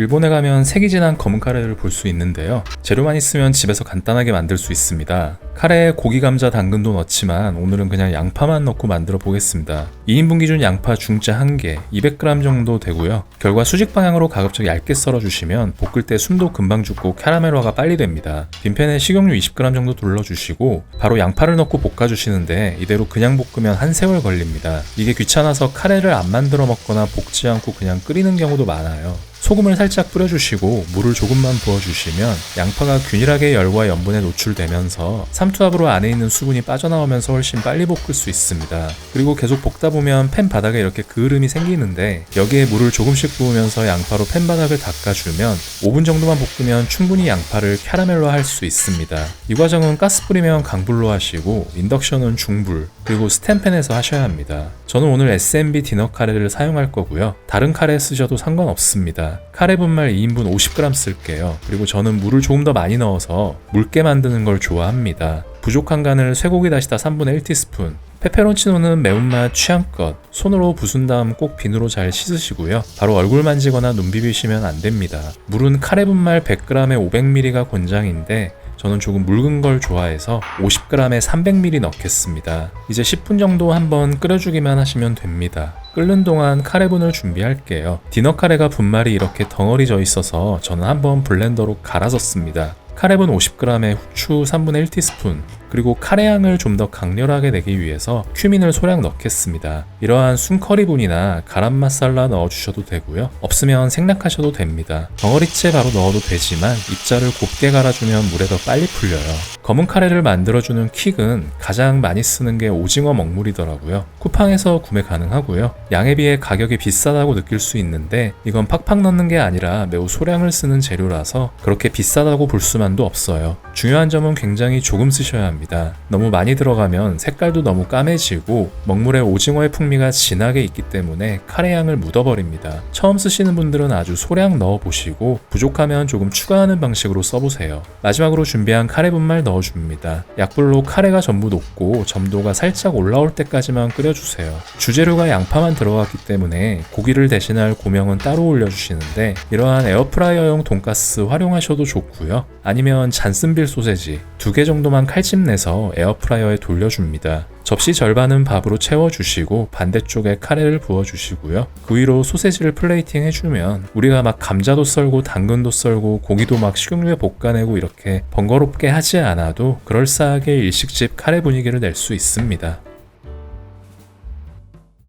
일본에 가면 색이 진한 검은 카레를 볼 수 있는데요. 재료만 있으면 집에서 간단하게 만들 수 있습니다. 카레에 고기, 감자, 당근도 넣지만 오늘은 그냥 양파만 넣고 만들어 보겠습니다. 2인분 기준 양파 중짜 1개, 200g 정도 되고요. 결과 수직 방향으로 가급적 얇게 썰어주시면 볶을 때 숨도 금방 죽고 캐러멜화가 빨리 됩니다. 빈팬에 식용유 20g 정도 둘러주시고 바로 양파를 넣고 볶아주시는데 이대로 그냥 볶으면 한 세월 걸립니다. 이게 귀찮아서 카레를 안 만들어 먹거나 볶지 않고 그냥 끓이는 경우도 많아요. 소금을 살짝 뿌려주시고 물을 조금만 부어주시면 양파가 균일하게 열과 염분에 노출되면서 삼투압으로 안에 있는 수분이 빠져나오면서 훨씬 빨리 볶을 수 있습니다. 그리고 계속 볶다 보면 팬 바닥에 이렇게 그을음이 생기는데 여기에 물을 조금씩 부으면서 양파로 팬 바닥을 닦아주면 5분 정도만 볶으면 충분히 양파를 캐러멜로 할 수 있습니다. 이 과정은 가스 뿌리면 강불로 하시고 인덕션은 중불 그리고 스텐팬에서 하셔야 합니다. 저는 오늘 SMB 디너 카레를 사용할 거고요. 다른 카레 쓰셔도 상관없습니다. 카레 분말 2인분 50g 쓸게요. 그리고 저는 물을 조금 더 많이 넣어서 묽게 만드는 걸 좋아합니다. 부족한 간을 쇠고기 다시다 3분의 1티스푼, 페페론치노는 매운맛 취향껏 손으로 부순 다음 꼭 비누로 잘 씻으시고요. 바로 얼굴 만지거나 눈 비비시면 안 됩니다. 물은 카레 분말 100g에 500ml가 권장인데 저는 조금 묽은 걸 좋아해서 50g에 300ml 넣겠습니다. 이제 10분 정도 한번 끓여주기만 하시면 됩니다. 끓는 동안 카레분을 준비할게요. 디너 카레가 분말이 이렇게 덩어리 져 있어서 저는 한번 블렌더로 갈아줬습니다. 카레분 50g에 후추 3분의 1티스푼, 그리고 카레향을 좀 더 강렬하게 내기 위해서 큐민을 소량 넣겠습니다. 이러한 순커리분이나 가람 마살라 넣어주셔도 되고요. 없으면 생략하셔도 됩니다. 덩어리째 바로 넣어도 되지만 입자를 곱게 갈아주면 물에 더 빨리 풀려요. 검은 카레를 만들어주는 킥은 가장 많이 쓰는 게 오징어 먹물이더라고요. 쿠팡에서 구매 가능하고요. 양에 비해 가격이 비싸다고 느낄 수 있는데 이건 팍팍 넣는 게 아니라 매우 소량을 쓰는 재료라서 그렇게 비싸다고 볼 수만도 없어요. 중요한 점은 굉장히 조금 쓰셔야 합니다. 너무 많이 들어가면 색깔도 너무 까매지고 먹물에 오징어의 풍미가 진하게 있기 때문에 카레 향을 묻어버립니다. 처음 쓰시는 분들은 아주 소량 넣어보시고 부족하면 조금 추가하는 방식으로 써보세요. 마지막으로 준비한 카레 분말 넣어줍니다. 약불로 카레가 전부 녹고 점도가 살짝 올라올 때까지만 끓여주세요. 주재료가 양파만 들어갔기 때문에 고기를 대신할 고명은 따로 올려주시는데 이러한 에어프라이어용 돈가스 활용하셔도 좋고요. 아니면 잔슨빌 소세지 두 개 정도만 칼집 내서 에어프라이어에 돌려줍니다. 접시 절반은 밥으로 채워주시고 반대쪽에 카레를 부어주시고요. 그 위로 소세지를 플레이팅 해주면 우리가 막 감자도 썰고 당근도 썰고 고기도 막 식용유에 볶아내고 이렇게 번거롭게 하지 않아도 그럴싸하게 일식집 카레 분위기를 낼 수 있습니다.